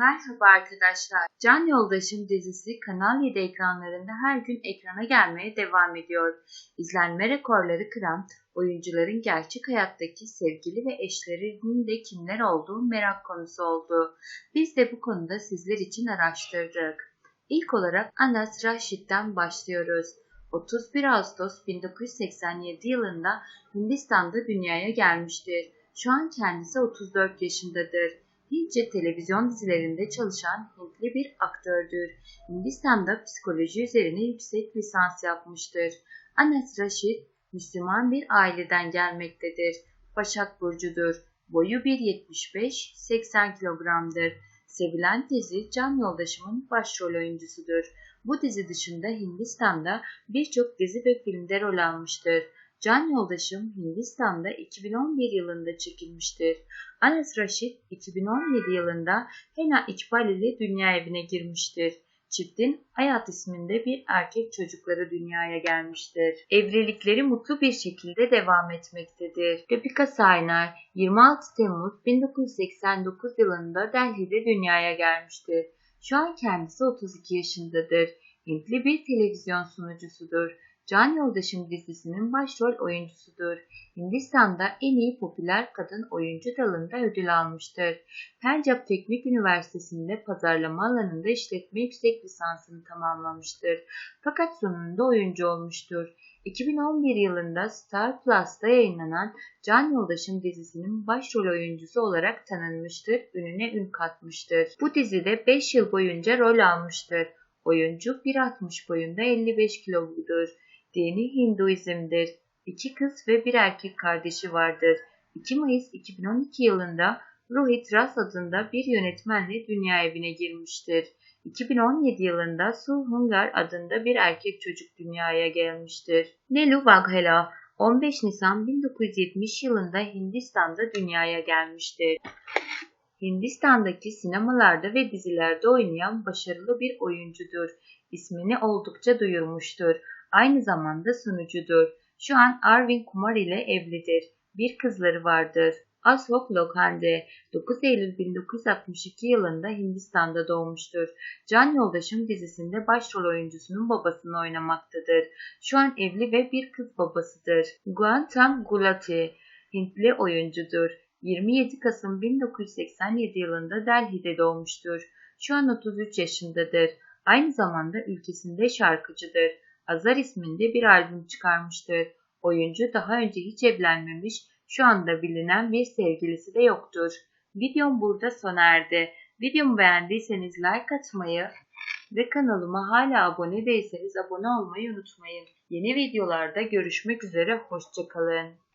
Merhaba arkadaşlar. Can Yoldaşım dizisi Kanal 7 ekranlarında her gün ekrana gelmeye devam ediyor. İzlenme rekorları kıran oyuncuların gerçek hayattaki sevgili ve eşlerinin de kimler olduğu merak konusu oldu. Biz de bu konuda sizler için araştırdık. İlk olarak Anas Rashid'den başlıyoruz. 31 Ağustos 1987 yılında Hindistan'da dünyaya gelmiştir. Şu an kendisi 34 yaşındadır. Hintçe televizyon dizilerinde çalışan Hintli bir aktördür. Hindistan'da psikoloji üzerine yüksek lisans yapmıştır. Anas Rashid, Müslüman bir aileden gelmektedir. Başak Burcu'dur. Boyu 1.75, 80 kilogramdır. Sevilen dizi Can Yoldaşım'ın başrol oyuncusudur. Bu dizi dışında Hindistan'da birçok dizi ve filmde rol almıştır. Can Yoldaşım Hindistan'da 2011 yılında çekilmiştir. Anas Rashid 2017 yılında Hena İkbal ile dünya evine girmiştir. Çiftin Hayat isminde bir erkek çocukları dünyaya gelmiştir. Evlilikleri mutlu bir şekilde devam etmektedir. Repika Saynar 26 Temmuz 1989 yılında Delhi'de dünyaya gelmiştir. Şu an kendisi 32 yaşındadır. Hintli bir televizyon sunucusudur. Can Yoldaşım dizisinin başrol oyuncusudur. Hindistan'da en iyi popüler kadın oyuncu dalında ödül almıştır. Pencap Teknik Üniversitesi'nde pazarlama alanında işletme yüksek lisansını tamamlamıştır. Fakat sonunda oyuncu olmuştur. 2011 yılında Star Plus'ta yayınlanan Can Yoldaşım dizisinin başrol oyuncusu olarak tanınmıştır, ününe ün katmıştır. Bu dizide 5 yıl boyunca rol almıştır. Oyuncu 1.60 boyunda 55 kilodur. Dini Hinduizm'dir. İki kız ve bir erkek kardeşi vardır. 2 Mayıs 2012 yılında Rohit Ras adında bir yönetmenle dünya evine girmiştir. 2017 yılında Sulhungar adında bir erkek çocuk dünyaya gelmiştir. Nelu Vaghela 15 Nisan 1970 yılında Hindistan'da dünyaya gelmiştir. Hindistan'daki sinemalarda ve dizilerde oynayan başarılı bir oyuncudur. İsmini oldukça duyurmuştur. Aynı zamanda sunucudur. Şu an Arvind Kumar ile evlidir. Bir kızları vardır. Ashok Lokhande 9 Eylül 1962 yılında Hindistan'da doğmuştur. Can Yoldaşım dizisinde başrol oyuncusunun babasını oynamaktadır. Şu an evli ve bir kız babasıdır. Guantam Gulati Hintli oyuncudur. 27 Kasım 1987 yılında Delhi'de doğmuştur. Şu an 33 yaşındadır. Aynı zamanda ülkesinde şarkıcıdır. Azar isminde bir albüm çıkarmıştır. Oyuncu daha önce hiç evlenmemiş, şu anda bilinen bir sevgilisi de yoktur. Videom burada sona erdi. Videomu beğendiyseniz like atmayı ve kanalıma hala abone değilseniz abone olmayı unutmayın. Yeni videolarda görüşmek üzere, hoşçakalın.